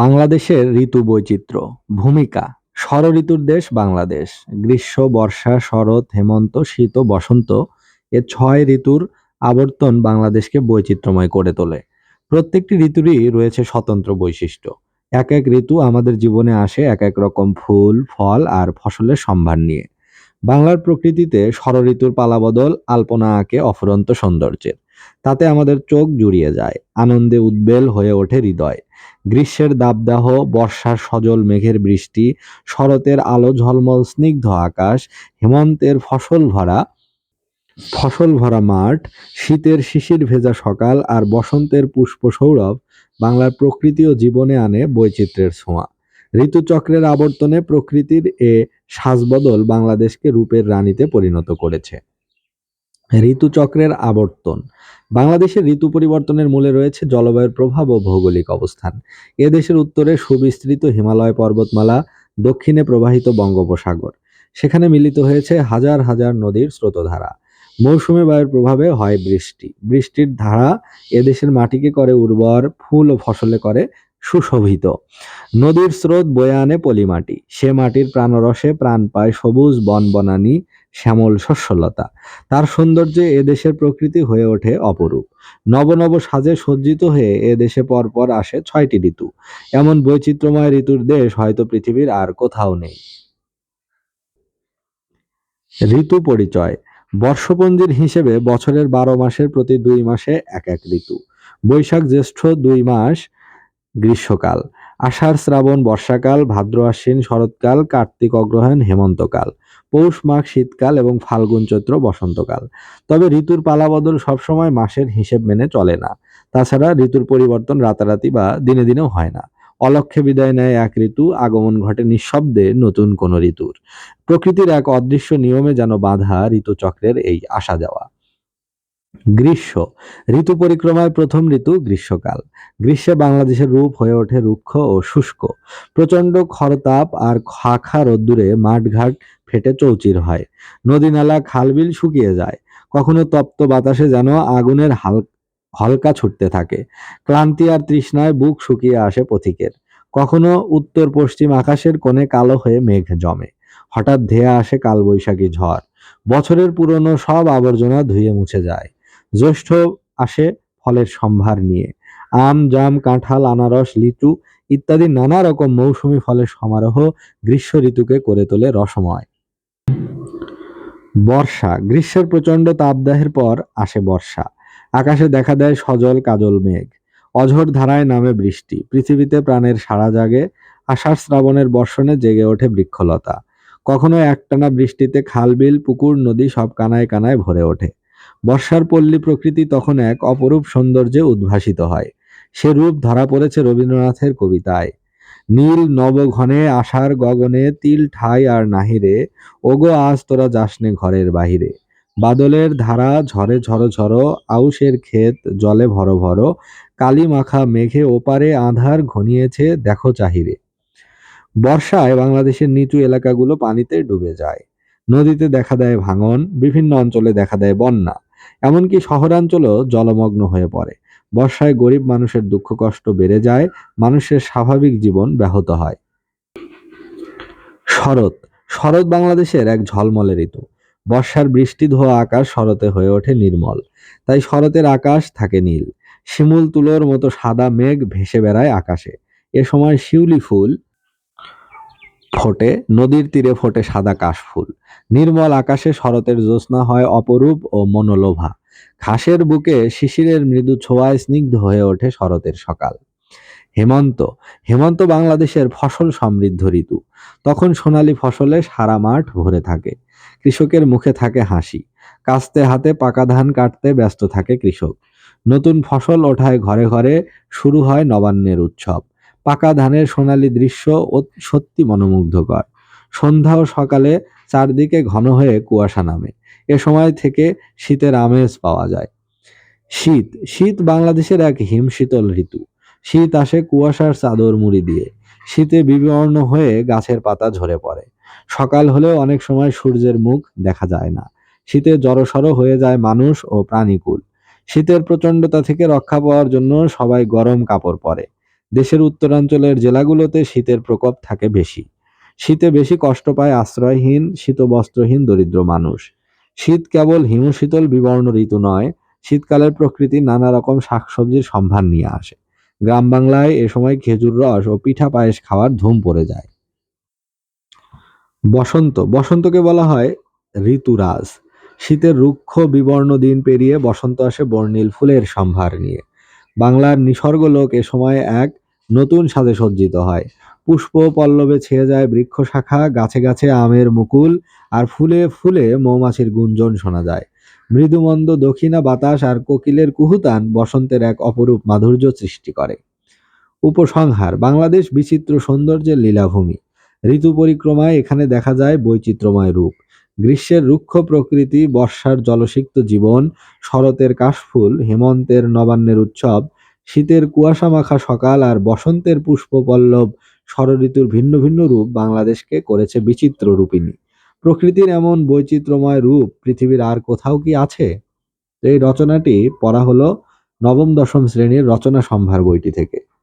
বাংলাদেশের ঋতু বৈচিত্র্য, ভূমিকা ষড় ঋতুর দেশ বাংলাদেশ, গ্রীষ্ম, বর্ষা, শরৎ, হেমন্ত, শীত ও বসন্ত এ ছয় ঋতুর আবর্তন বাংলাদেশকে বৈচিত্র্যময় করে তোলে। প্রত্যেকটি ঋতুরই রয়েছে স্বতন্ত্র বৈশিষ্ট্য। এক এক ঋতু আমাদের জীবনে আসে এক এক রকম ফুল, ফল আর ফসলের সম্ভার নিয়ে। বাংলার প্রকৃতিতে ষড় ঋতুর পালাবদল আলপনা আঁকে অফুরন্ত সৌন্দর্যের। তাতে আমাদের চোখ জুড়িয়ে যায়, আনন্দে উদ্বেল হয়ে ওঠে হৃদয়। গ্রীষ্মের দাবদাহ, বর্ষার সজল মেঘের বৃষ্টি, শরতের আলো ঝলমল স্নিগ্ধ আকাশ, হেমন্তের ফসল ভরা ফসল ভরা মাঠ, শীতের শিশির ভেজা সকাল আর বসন্তের পুষ্প সৌরভ বাংলার প্রকৃতি ও জীবনে আনে বৈচিত্র্যের ছোঁয়া। ঋতুচক্রের আবর্তনে প্রকৃতির এ সাজবদল বাংলাদেশকে রূপের রানীতে পরিণত করেছে। ঋতুচক্রের আবর্তন। বাংলাদেশের ঋতু পরিবর্তনের মূলে রয়েছে জলবায়ুর প্রভাব ও ভৌগোলিক অবস্থান। এ দেশের উত্তরে সুবিস্তৃত হিমালয় পর্বতমালা, দক্ষিণে প্রবাহিত বঙ্গোপসাগর। সেখানে মিলিত হয়েছে হাজার হাজার নদীর স্রোতধারা। মৌসুমী বায়ুর প্রভাবে হয় বৃষ্টি। বৃষ্টির ধারা এদেশের মাটিকে করে উর্বর, ফুল ও ফসলে করে সুশোভিত। নদীর স্রোত বয়ে আনে পলিমাটি। সে মাটির প্রাণরসে প্রাণ পায় সবুজ বনবনানী শ্যামল শস্যলতা তার সৌন্দর্যে এ দেশের প্রকৃতি হয়ে ওঠে অপরূপ। নব নব সাজে সজ্জিত হয়ে এ দেশে পরপর আসে ছয়টি ঋতু। এমন বৈচিত্র্যময় ঋতুর দেশ হয়তো পৃথিবীর আর কোথাও নেই। ঋতু পরিচয়। বর্ষপঞ্জির হিসেবে বছরের বারো মাসের প্রতি দুই মাসে এক এক ঋতু। বৈশাখ জ্যৈষ্ঠ দুই মাস গ্রীষ্মকাল। আষাঢ়, শ্রাবণ, বর্ষাকাল, ভাদ্র, আশ্বিন, শরৎকাল, কার্তিক, অগ্রহায়ণ, হেমন্তকাল। পৌষ, মাঘ, শীতকাল এবং ফাল্গুন, চৈত্র, বসন্তকাল। তবে ঋতুর পালাবদল সবসময় মাসের হিসেব মেনে চলে না। তাছাড়া ঋতুর পরিবর্তন রাতারাতি বা দিনে দিনেও হয় না। অলক্ষে বিদায় নেয় এক ঋতু, আগমন ঘটে নিঃশব্দে নতুন কোন ঋতুর। প্রকৃতির এক অদৃশ্য নিয়মে যেন বাঁধা ঋতুচক্রের এই আসা যাওয়া। গ্রীষ্ম। ঋতু পরিক্রমায় প্রথম ঋতু গ্রীষ্মকাল। গ্রীষ্মে বাংলাদেশের রূপ হয়ে ওঠে রুক্ষ ও শুষ্ক। প্রচণ্ড খরতাপ আর খাখা রোদ্দুরে মাঠঘাট ফেটে চৌচির হয়। নদী নালা খালবিল শুকিয়ে যায়। কখনো তপ্ত বাতাসে যেন আগুনের হাল, হলকা ছুটতে থাকে। ক্লান্তি আর তৃষ্ণায় বুক শুকিয়ে আসে পথিকের। কখনো উত্তর পশ্চিম আকাশের কোণে কালো হয়ে মেঘ জমে। হঠাৎ ধেয়ে আসে কালবৈশাখী ঝড়। বছরের পুরনো সব আবর্জনা ধুয়ে মুছে যায়। জ্যৈষ্ঠ আসে ফলের সম্ভার নিয়ে। আম, জাম, কাঁঠাল, আনারস, লিচু ইত্যাদি নানা রকম মৌসুমি ফলের সমারোহ গ্রীষ্ম ঋতুকে করে তোলে রসময়। বর্ষা, গ্রীষ্মের প্রচণ্ড তাপদাহের পর আসে বর্ষা। আকাশে দেখা দেয় সজল কাজল মেঘ। অঝোর ধারায় নামে বৃষ্টি। পৃথিবীতে প্রাণের সাড়া জাগে আষাঢ় শ্রাবণের বর্ষণে জেগে ওঠে বৃক্ষলতা। কখনো একটানা বৃষ্টিতে খাল বিল পুকুর, নদী সব কানায় কানায় ভরে ওঠে। বর্ষার পল্লী প্রকৃতি তখন এক অপরূপ সৌন্দর্যে উদ্ভাসিত হয়। সে রূপ ধরা পড়েছে রবীন্দ্রনাথের কবিতায়। নীল নবঘনে আশার গগনে তিল ঠাই আর নাহিরে, ওগো আজ তোরা যাসনে ঘরের বাহিরে। বাদলের ধারা ঝরে ঝরো ঝরো, আউশের ক্ষেত জলে ভরো ভরো কালি মাখা মেঘে ওপারে আধার ঘনিয়েছে দেখো চাহিরে। বর্ষায় বাংলাদেশের নিচু এলাকাগুলো পানিতে ডুবে যায়। নদীতে দেখা দেয় ভাঙন, বিভিন্ন অঞ্চলে দেখা দেয় বন্যা। এমনকি শহরাঞ্চলও জলমগ্ন হয়ে পড়ে। বর্ষায় গরিব মানুষের দুঃখ কষ্ট বেড়ে যায়, মানুষের স্বাভাবিক জীবন ব্যাহত হয়। শরৎ। শরৎ বাংলাদেশের এক ঝলমলে ঋতু। বর্ষার বৃষ্টি ধোয়া আকাশ শরতে হয়ে ওঠে নির্মল। তাই শরতের আকাশ থাকে নীল। শিমুল তুলোর মতো সাদা মেঘ ভেসে বেড়ায় আকাশে। এ সময় শিউলি ফুল ফোটে, নদীর তীরে ফোটে সাদা কাশফুল। নির্মল আকাশে শরতের জ্যোৎস্না হয় অপরূপ ও মনোলোভা। ঘাসের বুকে শিশিরের মৃদু ছোঁয়ায় স্নিগ্ধ হয়ে ওঠে শরতের সকাল। হেমন্ত হেমন্ত বাংলাদেশের ফসল সমৃদ্ধ ঋতু। তখন সোনালী ফসলে সারা মাঠ ভরে থাকে। কৃষকের মুখে থাকে হাসি। কাস্তে হাতে পাকা ধান কাটতে ব্যস্ত থাকে কৃষক। নতুন ফসল ওঠায় ঘরে ঘরে শুরু হয় নবান্নের উৎসব। পাকা ধানের সোনালী দৃশ্য সত্যি মনোমুগ্ধকর। সন্ধ্যা ও সকালে চারদিকে ঘন হয়ে কুয়াশা নামে। এ সময় থেকে শীতের আমেজ পাওয়া যায়। শীত শীত বাংলাদেশের এক হিমশীতল ঋতু। শীত আসে কুয়াশার চাদর মুড়ি দিয়ে। শীতে বিবর্ণ হয়ে গাছের পাতা ঝরে পড়ে। সকাল হলেও অনেক সময় সূর্যের মুখ দেখা যায় না। শীতে জড়সড় হয়ে যায় মানুষ ও প্রাণীকুল। শীতের প্রচণ্ডতা থেকে রক্ষা পাওয়ার জন্য সবাই গরম কাপড় পরে। দেশের উত্তরাঞ্চলের জেলাগুলোতে শীতের প্রকোপ থাকে বেশি। শীতে বেশি কষ্ট পায় আশ্রয়হীন, শীতবস্ত্রহীন দরিদ্র মানুষ। শীত কেবল হিমশীতল বিবর্ণ ঋতু নয়, শীতকালের প্রকৃতি নানা রকম শাকসবজির সম্ভার নিয়ে আসে। গ্রাম বাংলায় এ সময় খেজুর রস ও পিঠা পায়েস খাওয়ার ধুম পড়ে যায়। বসন্ত, বসন্তকে বলা হয় ঋতুরাজ। শীতের রুক্ষ বিবর্ণ দিন পেরিয়ে বসন্ত আসে বর্ণিল ফুলের সম্ভার নিয়ে। বাংলার নিসর্গ লোক এ সময় এক নতুন সাজে সজ্জিত হয়। পুষ্প পল্লবে ছেয়ে যায় বৃক্ষ শাখা, গাছে গাছে আমের মুকুল, আর ফুলে ফুলে মৌমাছির গুঞ্জন শোনা যায়। মৃদুমন্দ দক্ষিণা বাতাস আর কোকিলের কুহুতান বসন্তের এক অপরূপ মাধুর্য সৃষ্টি করে। উপসংহার, বাংলাদেশ বিচিত্র সৌন্দর্যের লীলাভূমি। ঋতু পরিক্রমায় এখানে দেখা যায় বৈচিত্র্যময় রূপ। গ্রীষ্মের রুক্ষ প্রকৃতি, বর্ষার জলসিক্ত জীবন, শরতের কাশফুল, হেমন্তের নবান্নের উৎসব, শীতের কুয়াশা মাখা সকাল, আর বসন্তের পুষ্পপল্লব ষড়ঋতুর ভিন্ন ভিন্ন রূপ বাংলাদেশকে করেছে বিচিত্র রূপিণী। প্রকৃতির এমন বৈচিত্র্যময় রূপ পৃথিবীর আর কোথাও কি আছে? এই রচনাটি পড়া হলো নবম দশম শ্রেণির রচনা সম্ভার বইটি থেকে।